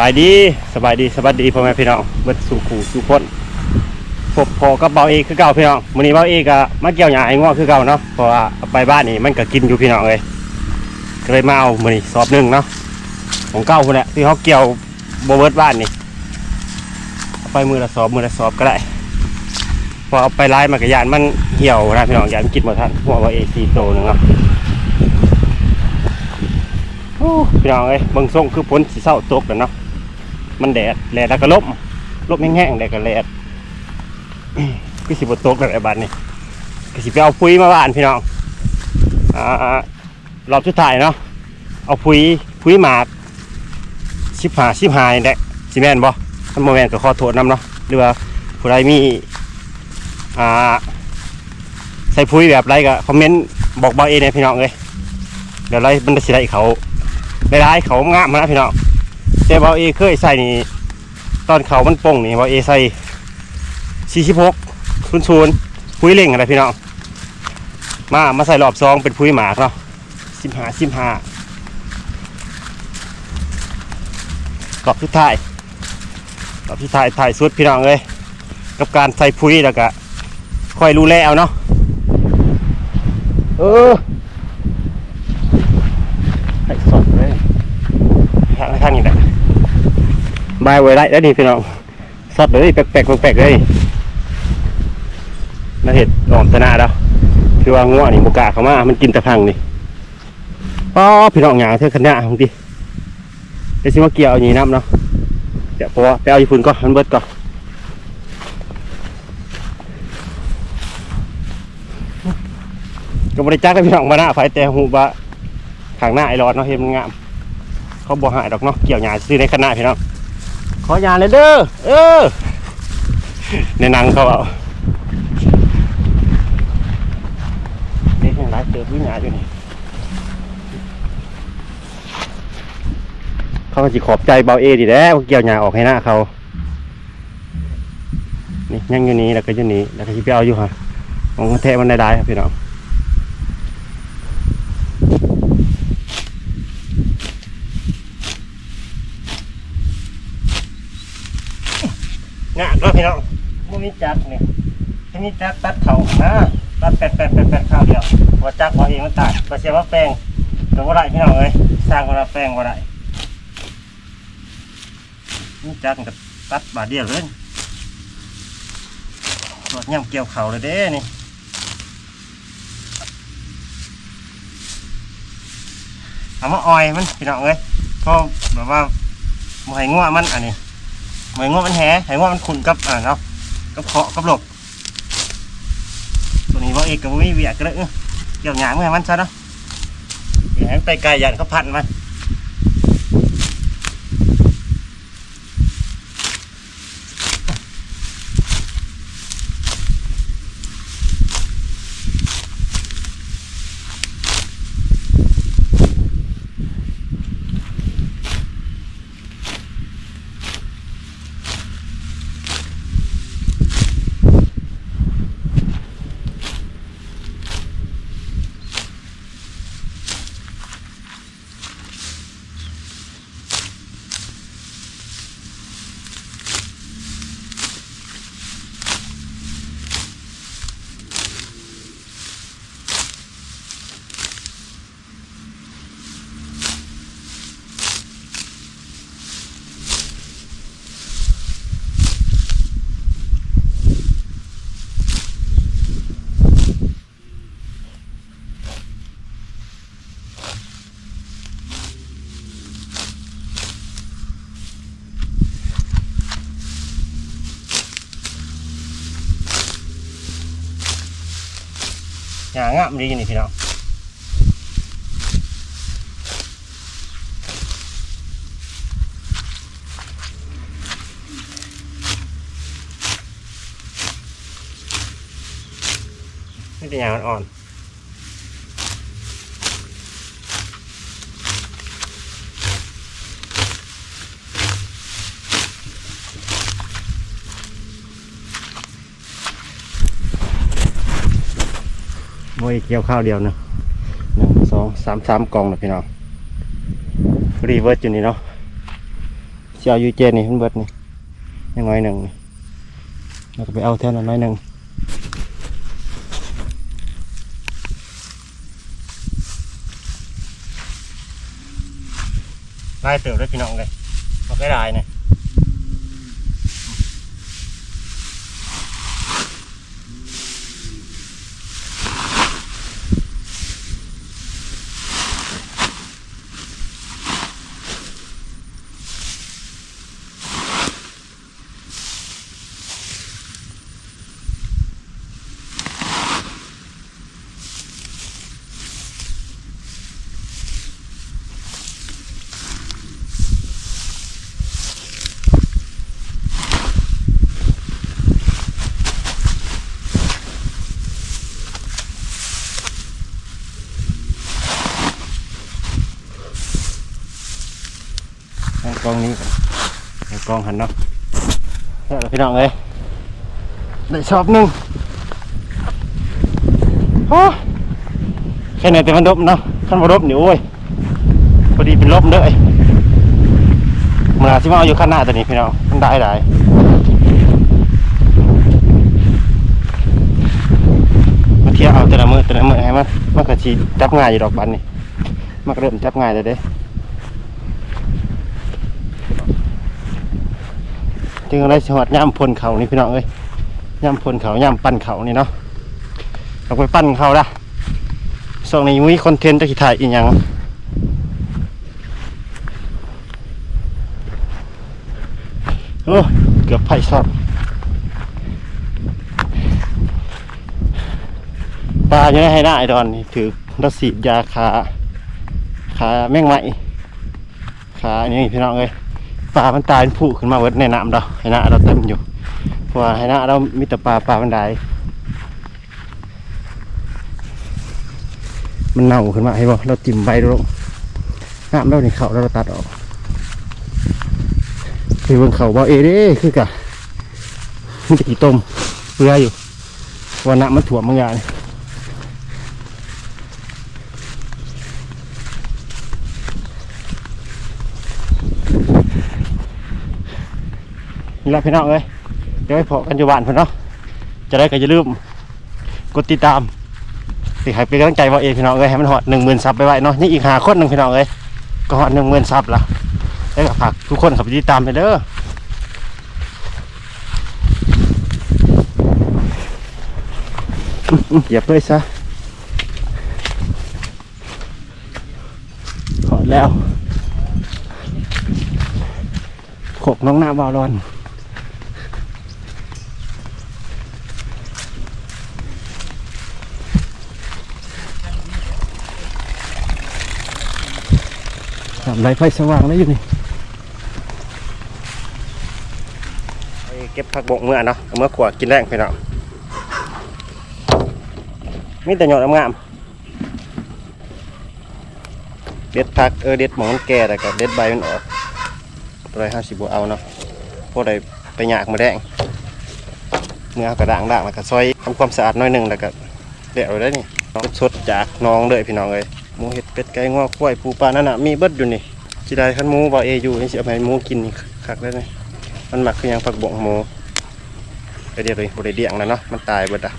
บายดีสบายดีสวัสดีพ่อแม่พี่น้องเบิดสู่ขู่สู่พ้นพบพอกับเบาเอกคือเก่าพี่น้องมื้อนี้เบาเอกก็มาเกี่ยวหญ้าไอ้ง้อคือเก่าเนาะเพราะว่าเอาไปบ้านนี่มันก็กินอยู่พี่น้องเลยก็เลยมาเอามื้อนี้สอบหนึ่งเนาะของเก่าพุ่นแหละที่เขาเกี่ยวบเบิร์ดบ้านนี่ไปมือละสอบมือละสอบก็ได้พอเอาไปไล่มันก็ยานมันเหี่ยวนะพี่น้องยานมันกินบ่ทันหัวเบาเอกสี่โตนึงเนาะพี่น้องเอ้ยบางส่งคือพ้นสีเศร้าตกแล้วเนาะ มันแดดแดดแล้วก็ลมลมแห้งๆแดดก็แดดคือสิบตกแล้วไอ้บ้านนี่ก็สิไปเอาปุ๋ยมาบ้านพี่น้องอ่ารอบสุดท้ายเนาะเอาปุ๋ยปุ๋ยหมากชิบหาชิบหายแหละสิแม่นบ่ถ้านโมแมนก็ขอโทษนํเนาะหรือว่าผู้ใดมีอ่าใส่ปุ๋ยแบบไรก็คอมเมนต์บอกบอกเองนะพี่น้องเอ้ยเดี๋ยวไรมันจะสิได้เขาได้ร้เขางามนะพี่น้อง แต่บอเอเคยใส่นี่ตอนเขามันป่งนี่บอเอใส่สี่สิบหกศูนย์ศูนย์พุ้ยเล่งอะไรพี่น้องมามาใส่รอบซองเป็นพุ้ยหมากเนาะสิบห้าสิบห้ากรอบทุดท้ายกรอบทุดท้ายถ่ายสุดพี่น้องเลยกับการใส่พุ้ยแล้วก็ค่อยรู้แล้วเนาะเออไอ้สดเลยทางทางนี้แหละ บายไว้ได้แล้วนี่พี่น้องสดเลยแปลกแปลกๆแปลกๆเลยน่าเห็ดหอมตะนาแล้วคือว่าง่วนี่บุกาเขามา มันกินต่พังนี่ป้อพี่น้องหยาเท่าขนาดบางทีเดี๋ยวสิมาเกี่ยวอย่างนี้น้ำเนาะเดี๋ยวพราะว่าไปเอาญี่ปุ่นก่อนมันเบิดก่อนก็บริจาคให้พี่น้องมาหน้าไฟแต่หูบะข้างหน้าไอ้รอดเนาะเห็นมันงาม เขาบ่หายดอกเนาะเกี่ยวหญ้าซื้อในคณะพี่น้อง ขอหญ้าเลยเด้อเออในหนังเขาเอาเด็กยังไรเจอวิญญาอยู่นี่เขาก็สิขอบใจเบาเอดีแหล้วเกี่ยวหญ้าออกให้หน้าเขานี่ยังอยู่นี้แล้วก็อยู่นี้แล้วก็สิไปเอาอยู่ฮะของแท้มันได้ๆครับพี่น้องงานด้วยพี่น้อง มึงมีจักนี่ที่มีจักตัดเขานะตัดแปดแปดแปดแปดข้าวเดียวว่าจักว่าเองมันตัดว่าเสียว่าแปลงแต่ว่าไรพี่น้องเอ้ยสร้างว่าแปลงว่าไรมีจักกับตัดบาทเดียวเลยรถย่ำเกี่ยวเขาเลยเด้นี่เอามาออยมันพี่น้องเอ้ยเพราะแบบว่าหมให้ง่วมันอันนี้หมือนว่ามันแหเหมือนว่ามันขุนกับอ่าเนาะ กับเคาะกับหลบตัวนี้ว่าเอกกับวิเวียกก็เลยเอ้อเกี่ยวหยางเมื่อมันซะเนาะเดี๋ยวให้มันไปไกลยันเขาพันมัน หยางงามดีนี่พี่น้องนี่เป็นหยางอ่อน โมยเกี่ยวข้าวเดียวนะหนึ่งสองสามสามกล่องนะพี่น้องรีเวิร์สอยู่นี่เนาะสิเอาอยู่เจนี่มันเบิดนี่ยังน้อยหนึ่งนี่แล้วก็ไปเอาแท่นั้นน้อยหนึ่งลายเติบได้พี่น้องเลยมาใกล้ลายเนี่ย ล้องนี้ก่เอากล้องหันเนาะแล้วล่พี่น้องเลยได้ชอบหนึ่งโอ้แค่ไหนแต่มันดบเนาะขั้นบดบนี่โอ้ยพอดีเป็นลบเด้อไอ้เมื่อที่มาเอาอยู่ข้างหน้าตัวนี้พี่น้องมันได้ได้มาเที่ยวเอาแต่ละมือแต่ละมือให้มันมันก็ชีจับง่ายอยู่ดอกบันนี่มันก็เริ่มจับง่ายเลยเด้ จึงอะไรสวัดย่ำพลเขานี่พี่น้องเอ้ยย่ำพลเขาย่ำปั้นเขานี่เนาะเราไปปั้นเขาละส่งในมุ้ยคอนเทนต์จะขีถ่ายอีกอย่างโอ้เกือบไผ่ชอบปลายังไม่ให้ได้ดอนนี่ถือรถสีดยาขาขาแม่งไหมขาอันนี้พี่น้องเอ้ย ปลามันตายมันผุขึ้นมาเวิดในน้ำเราให้น้าเราเต็มอยู่เพราะว่าให้น้าเรามีแต่ปลาปลามันได้มันเน่าขึ้นมาให้บ่เราจิ้มใบลงน้ำเรานี่เขาเราตัดออกคือเบิ่งเขาบ่เอเด้คือกะมันจะกี่ต้มเปื่ออยู่เพราะว่าน้ำมันถ่วมบางอย่างนี่ นี่แหละพี่น้องเอ้ยเดี๋ยวไปพอกันอยู่บ้านเพิ่นเนาะจะได้ก็อย่าลืมกดติดตามสิให้เป็นกำลังใจว่าเองพี่น้องเอ้ยให้มันหอดหนึ่งหมื่นซับไปไว้เนาะนี่อีกหาคนหนึ่งพี่น้องเอ้ยก็หอดหนึ่งหมื่นซับละแล้วก็ฝากทุกคนขับติดตามไปเด้อเหยียบเลยซะหอดแล้วขกน้องหน้าวาวรอน ทำไรไฟสว่างแล้วอยู่นี่เก็บผักบกเมื่อเนาะเมื่อขวดกินแรงพี่น้องมีแต่หยอดงามเด็ดผักเออเด็ดหมอนแก่แต่ก็เด็ดใบมันออกร้อยห้าสิบบัวเอาเนาะพวกใดไปหยากมาแดงเมื่อกระด่างด่างแล้วก็ซอยทำความสะอาดน้อยหนึ่งแล้วก็เดี๋ยวได้นี่น้องสดจากน้องเลยพี่น้องเลย หมูเห็ดเป็ดไก่งอกกล้วยปูปลานั่นน่ะมีเบิดอยู่นี่จิได้ขันหมูบ่เออยู่นี่สิเอาไปหมูกินนี่คักได้เลยมันหมักคือยังผักบงหมูไปเดียวเลยบ่ได้เลี้ยงแล้วเนาะมันตายเบิดอะ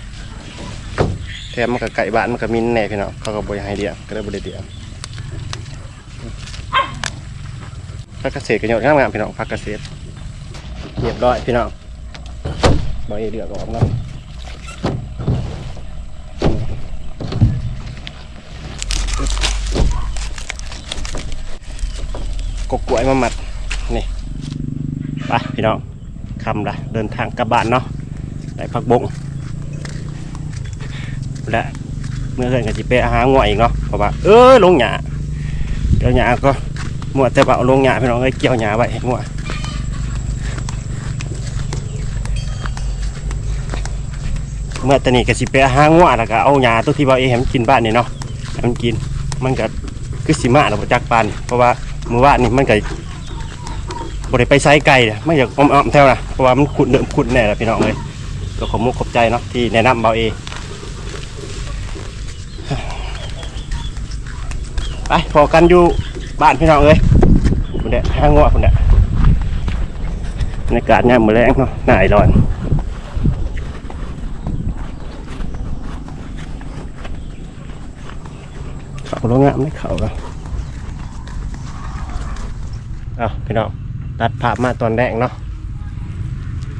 แถมมันก็ไก่บ้านมันก็มินแหน่พี่น้องเขาก็บ่อยากให้เลี้ยงก็เลยบ่ได้เลี้ยงผักเกษตรก็ยอดงามๆพี่น้องผักเกษตรเรียบร้อยพี่น้องบ่เอเดือกออกเนา กกล้วยมาหมัดนี่ไปพี่น้องคำละเดินทางกลับบ้านเนาะได้พักบงและเมื่อเพื่อนกับจิไปหาง่วยอีกเนาะเพราะว่าเออลงหยาเกี่ยวหยาก็มัวแต่ว่าเอาลงหยาพี่น้องเอ้ยเกี่ยวหยาไว้ให้มัวเมื่อตอนนี้ก็สิไปหาง่วแล้วก็เอาหยาตัวที่ว่าเอให้มันกินบ้านนี่เนาะให้มันกินมันก็คือสิมาเราจักปานเพราะว่า มือว่านนี่มันก็บ่ได้ไปไซไก่ไม่อยากอ้อมๆแถวนะเพราะว่ามันขุดเดิมขุดแน่ละพี่น้องเลยก็ขอมุกขอบใจเนาะที่แนะนำเบาเอไปพอกันอยู่บ้านพี่น้องเอ้ยคุณเด็ห้างวคุณเด็บรรยากาศยามมื้อแลงเนาะหน่ายร้อนเขาโรงงานไม่เขาก็ เอาพี่น้องตัดภาพมาตอนแรกเนาะ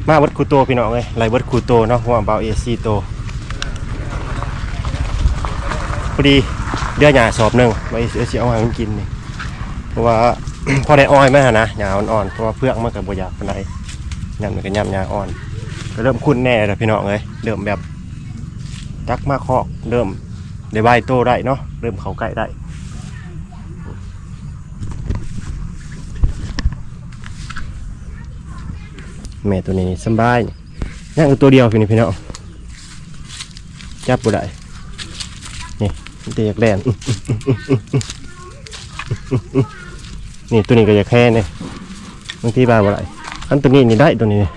มาวัดคูโตพี่น้องเลยไรวัดคูโตเนาะหัวเบาเอซีโตพอดีเดือหยาสอบหนึ่งไว้เสียเอาให้มันกินนี่เพราะว่าพอได้อ้อยไหมฮะนะหยาอ่อนๆเพราะว่าเพือกมันกับบอยากปานใดยำมันก็ยำหยาอ่อนก็เริ่มคุ้นแน่แล้วพี่น้องเลยเริ่มแบบจักมาคอกเริ่มได้ใบโตได้เนาะเริ่มเขาใกล้ได้ แม่ตัวนี้สบายนั่งตัวเดียวพี่นี่พี่น้องจับบ่ได้นี่มันจะอยากแล่นนี่ตัวนี้ก็อยากแค่เนี่ยบางทีบาบ่ได้อันตัวนี้นี่ได้ตัวนี้นี่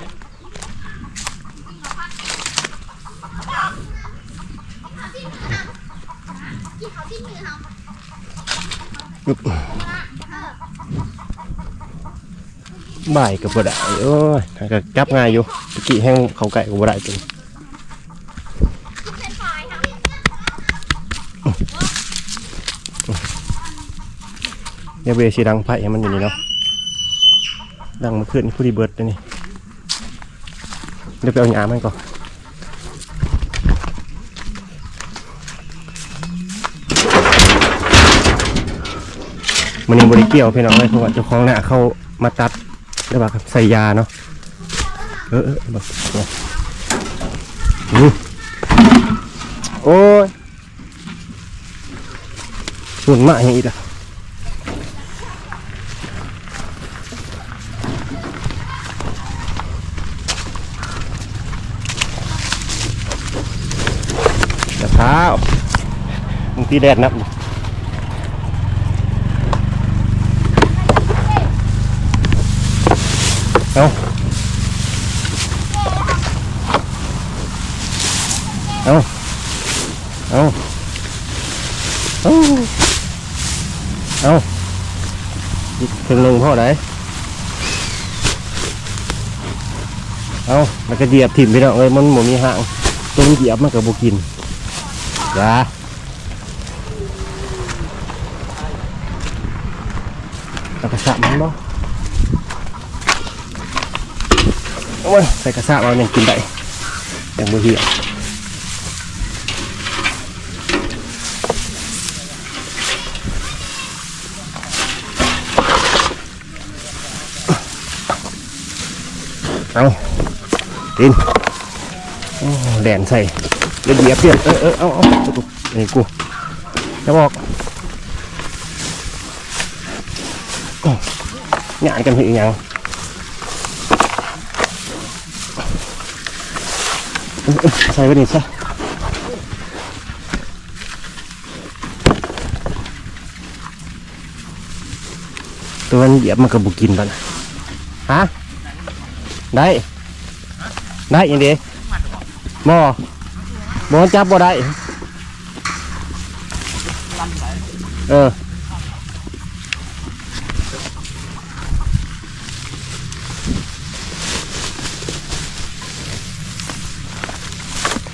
บ่ายกับบ่ได้โอ้ยถ้าก็จับง่ายอยู่ตะกี้แห้งเขาไก่กับบ่ได้ตัวนี้เดี๋ยเบสีดังไผ่มันอยู่นี่เนาะดังมาขึ้นผู้ดีเบิร์ดเลยนี่เดี๋ยวไปเอาหยามันก่อนมันยังบริเกี่ยวพี่น้องเลยเพราะว่าเจ้าของเนี่ยเขามาตัด แล้วแบบใส่ยาเนาะเออเออแบบเนี่ยอืมโอ้ยส่วนมากอย่างนี้ละแต่เท้ามึงตีแดดนับ เอาเอาเอาเอาอีกถึงหนึ่งพ่อไหนเอาแล้วก็เหยียบถิ่มไปแล้วเอ้ยมันหมูมีห่างตัวมัน เหยียบมันกับบุกินจ้าแล้วก็สะมันบ่โอ้ยใส่กระซาบเอาเนี่ยกินได้อย่างมือเหี้ยเอาดินโอ้แดนใส่เดี๋ยวเหยียบเปลี่ยนเออเออเอาเอากูนี่กูจะบอกโอ้งานกันเหรอยังใส่ไว้นี่ซะตัวมันเหยียบมันก็บุกินแล้วนะฮะ ได้ได้ยังดีมอมอจับบ่ได้เออ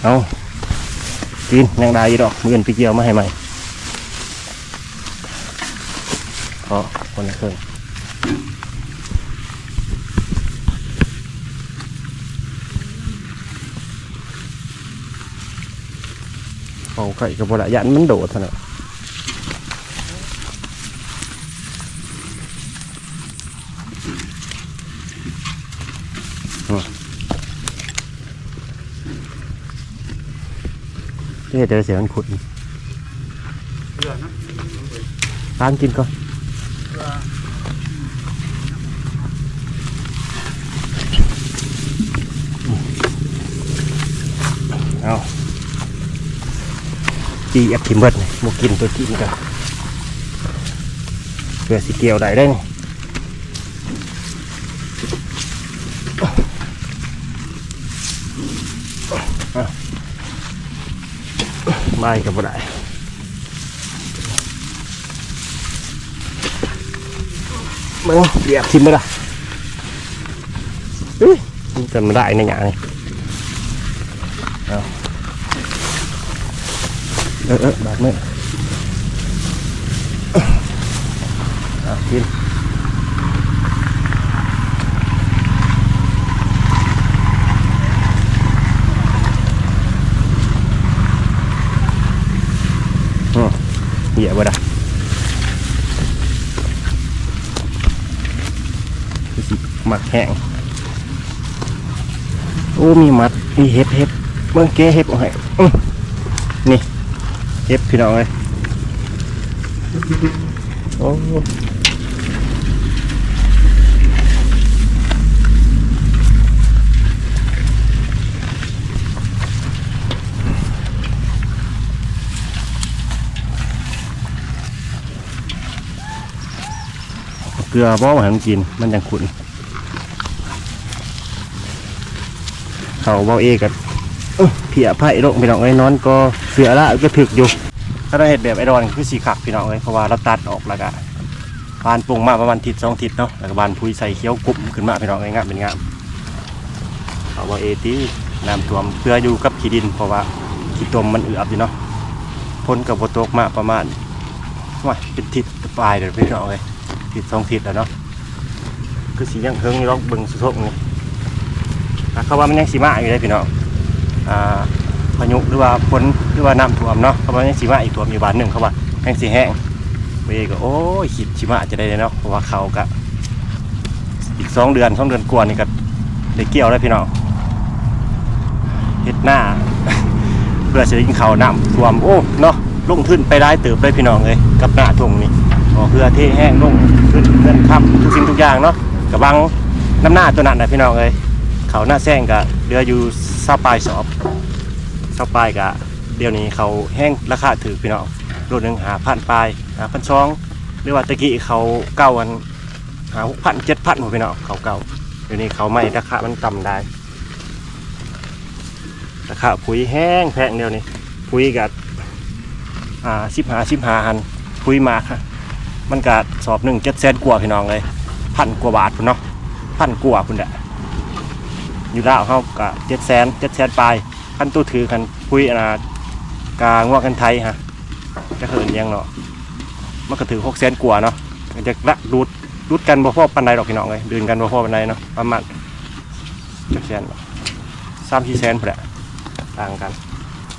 เอากินยังได้อยู่ดอกเงินไปเกี่ยวมาให้ใหม่ขอคนละครึ่ง เอาไก่กับบระยันมันโดดเท่านั้นเดี๋ยวเดี๋ยวเสียงมันขุดตามกินก่อน จีแอบทิมเบิดนี่หมกินตัวกินกันเพื่อสิเกียวได้ได้นี่ไม่กับบ่ได้มึงเหยียบทิมไปละเฮ้ยมันจำไม่ได้ในอย่างนี้เอา เออเออบาดมือเอากินอืมเหี้ยบ่ได้คือสิหมักแห้งโอ้มีมัดมีเห็บเห็บเมื่อกี้เห็บเอาให้อื้อนี่ เห็บพี่น้องเลยโอ้เกลือบ่มาหันกินมันยังขุนเขาเบาเอกัน เพียไผ่ลงพี่น้องไอ้นอนก็เสือละก็ถึกอยู่ ถ้าเราเห็ดแบบไอ้ดอนคือสีขักพี่น้องเลยเพราะว่าเราตัดออกแล้วก็บานปรุงมาประมาณทิศสองทิศเนาะแล้วก็บานพุยใส่เคี้ยวกลุ่มขึ้นมาพี่น้องเลยงามเป็นงามเขาเบาเอตีน้ำท่วมเพื่ออยู่กับขี้ดิน เพราะว่าขี้ตมมันเอือบอยู่เนาะพ้นกับโบตกมาประมาณว่าเป็นทิศปลายเดี๋ยวพี่น้องเลยทิศสองทิศแล้วเนาะคือสียังเฮิงนี่ลองเบิ่งสุดๆนี่อ่เขาว่ามันยังสีมาอยู่เลยพี่น้อง พายุหรือว่าฝนหรือว่าน้ำท่วมเนาะเขาว่ามันยังสีมาอีกท่วมอยู่บานหนึ่งเขาว่าแห้งสีแห้งเวก็โอ้ยขีดสีมาจะได้เลยเนาะเพราะว่าเขาก็อีกสองเดือนสองเดือนกว่านี่ก็ได้เกี่ยวแล้วพี่น้องเฮ็ดหน้า เพื่อจะได้กินข้าวน้ำท่วมโอ้เนาะลงทุนไปได้เติบเลยพี่น้องเลยกับหน้าทุ่งนี่อ๋อเพื่อที่แห้งลงขึ้นเงินคำทุกสิ่งทุกอย่างเนาะกับบังน้ำหน้าตัวนั้นนะพี่น้องเลยเขาหน้าแซงกะเรืออยู่าปลายสอบเศร้าปลายกะเดี๋ยวนี้เขาแห้งราคาถือพี่น้องรถหนึ่งหาพันปลายหาพันช่องหรือว่าตะกี้เขาเก้าวันหาหกพันเจ็ดพันหมดพี่น้องเขาเก่าเดี๋ยวนี้เขาไม่ราคามันต่ำได้ราคาปุ๋ยแห้งแพงเดียวนี้ปุ๋ยกับอ่าสิบหาสิบหาหันปุ๋ยมากค่ะมันกะสอบหนึ่งเจ็ดแสนกว่าพี่น้องเลยพันกว่าบาทพุ่นเนาะพันกว่าพุ่นแหละ อยู่แล้วเขากะเจ็ดแสนเจ็ดแสนปลายขั้นตู้ถือกันคุยอนนากางว่ากันไทยฮะจะเหินยังเนาะมันก็ถือหกแสนกว่าเนาะจะละรูดรูดกันบ่พ่อปันใดดอกพี่น้องเลยเดืนกันบ่พ่อปันใดเนาะประมาณเจ็ดแสนสามสี่แสนพอแหละต่างกัน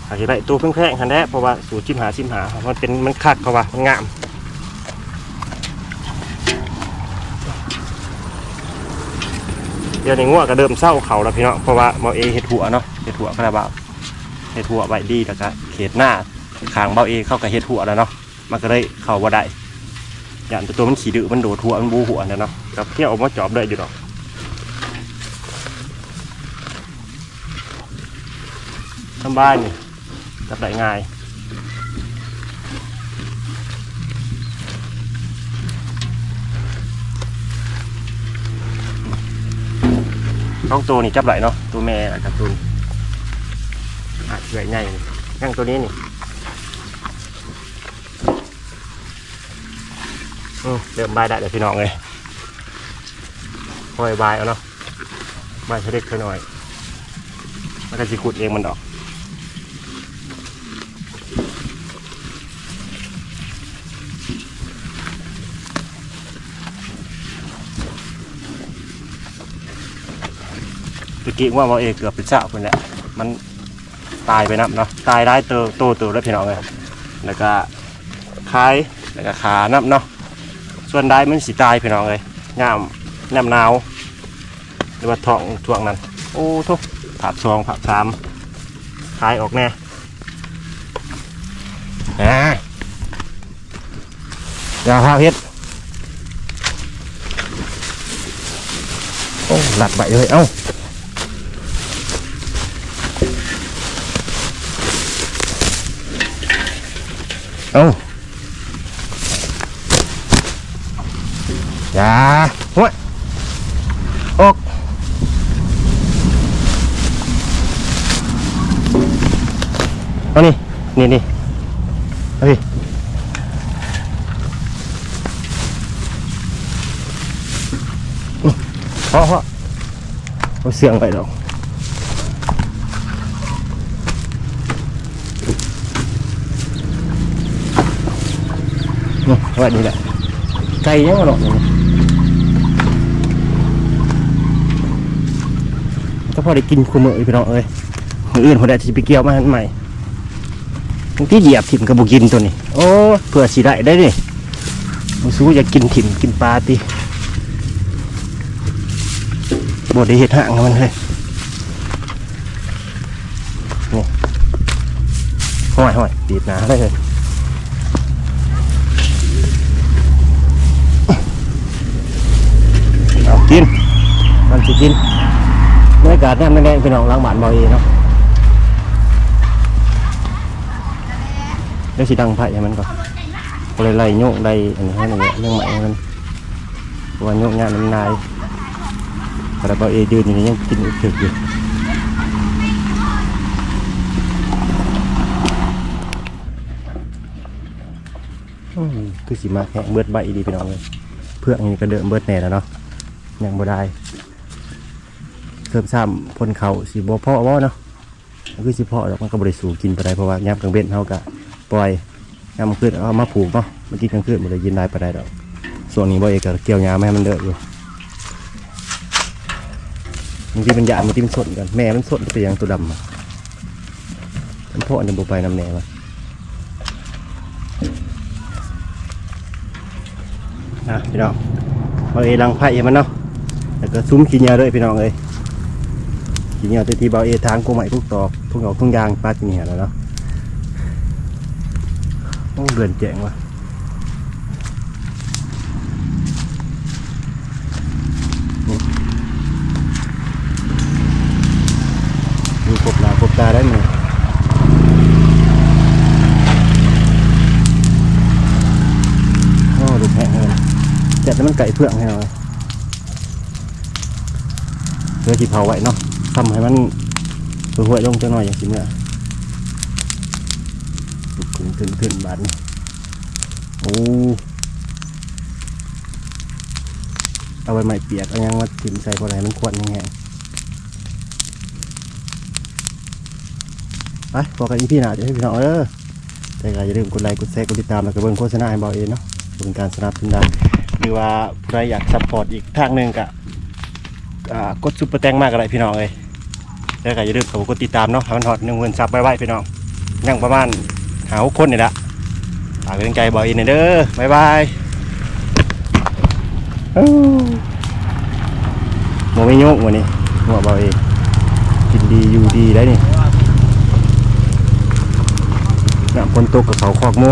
อาจจะได้ตัวแพงๆคันแรกเพราะว่าสูตรชิมหาชิมหา มันเป็นมันคักเขาว่ามันงาม เดี๋ยวนี้งัวก็เดิมเศร้าเขาแล้วพี่เนาะเพราะว่าเบาเอเห็ดหัวเนาะเห็ดหัวก็ได้บ่าวเห็ดหัวใบดีแล้วก็เขตหน้าขางเบาเอเข้ากับเห็ดหัวแล้วเนาะมันก็เลยเข้าบ่ได้อย่างตัวมันขี่ดื้อมันโดดหัวมันบูหัวเนี่ยเนาะกับเที่ยวมาจอบได้อยู่ดอกทำบ้านนี่จับได้ง่าย ท้องตัวนี่จับไหลเนาะตัวแม่กับตัวอะใหญ่ใหญ่นี่ยังตัวนี้นี่เริ่มบายได้เดี๋ยวพี่น้องเลยค่อยบายเอาเนาะบายเล็กๆหน่อยมันก็จะขุดเองมันออก ตะกี้ว่าเราเอเกือบเป็นเจ้าคนแหละมันตายไปนับเนาะตายได้เตอโตเตอแล้วพี่น้องเลยแล้วก็คายแล้วก็ขานับเนาะส่วนได้มันสีตายพี่น้องเลยงามแนมหนาวหรือว่าท้องช่วงนั้น โอ้ทุกผับสองผับสามคายออกแน่อ่าอย่าพาเพชรโอ้หลัดใบเลยเอ้า เอ้าอย่าหัวออกเอานี่ นี่นี่เอาดินี่พอพอเอาเสียงไปดอกนี่ ว่านี่แหละไก่ยังหรอกนี่ก็พอได้กินคุมืออีกพี่น้องเอ้ยมืออื่นเขาได้ที่ไปเกี่ยวมาให้ใหม่บางที่เหยียบถิ่มกับบุกินตัวนี้ โอ้เผื่อสีได้ได้ดิมูสู้อยากกินถิ่มกินปลาติบดได้เห็ดห่างมันเลยนี่ห้อยห้อยตีดหนาได้เลยเอากิน มันสิกินบรรยากาศเนี่ยไม่แน่พี่น้องล้างบานบ่อยเนาะเดี๋ยวสิดังไผ่ให้มันก่อนก็เลยไล่โยกไล่อันนี้ให้มันเนี่ยเรื่องใหม่ให้มันว่าโยกงานมันนายแต่บ่เอยืนอยู่นี่ยังกินอึกถึกอยู่คือสิมาแข่งเบิดใบดีพี่น้องเลยเพื่อนนี่ก็เดิมเบิดแน่แล้วเนาะยังบ่ได้ เพิ่มซ้ำพ่นเขาสีบ่พอบ่เนาะคือสิพอแล้วมันก็บริสูกินไปได้เพราะว่ายามกลางเบ็นเฮากะปล่อยยามกลางคืนเอามาผูกเนาะมื่อกี้กลางคืนบ่ได้ยินได้ไปได้ดอกส่วนนี้บ่เอกก็เกี่ยวยาไม่ให้มันเด้ออยู่บางทีมันหยาบางทีมันสดกันแม่มันสดไปยังตัวดำมันพ่ออันนี้บ่ไปนำแน่ะนะพี่น้องบ่เอลังไผ่มันเนาะแล้วก็ซุ้มขี้เหนียวด้วยพี่น้องเอ้ย ขี้เหนียวที่ที่บ่เอทางกูใหม่ทุกตอกทุกดอกทุกยางปลาขี้เหนียวแล้วเนาะโอ้เดือนแจ๋งว่ะนี่ดูกบหนากบตาได้ไหมโอ้ดูแพงเลยแต่แต่มันไก่เพื่องให้เราเพื่อที่เผาไว้เนาะ ทำให้มันห่วยลงจังหน่อยอย่างสิเมื่อขึ้นขึ้นขึ้นบาดนี่โอ้เอาไว้ใหม่เปียกเอายังมาถิ่มใส่พอไหนมันควรยังไงไปพอกันอีพี่หนาเดี๋ยวให้พี่น้องเออแต่ก็อย่าลืมกดไลค์กดแชร์กดติดตามแล้วก็เบิ่งโฆษณาให้เบาเองเนาะเป็นการสนับสนุนได้หรือว่าผู้ใดอยากซัพพอร์ตอีกทางหนึ่งกะกดซุปเปอร์แตงมากอะไรพี่น้องเลย แล้วก็อย่าลืมกดติดตามเนาะให้มันฮอตหนึ่งหมื่นซับไว้ๆพี่น้องยังประมาณหาหกคนนี่แหละฝากกำลังใจบอยอินหน่อยเด้อบายบายอู้หมไม่โยกวันนี้หัวบอยเองกินดีอยู่ดีได้นี่น้ำคนตกกับเขาคอกโม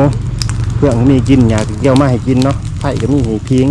เพื่อนมีกินอยากเกี่ยวมาให้กินเนาะไผ่ก็มีให้พิง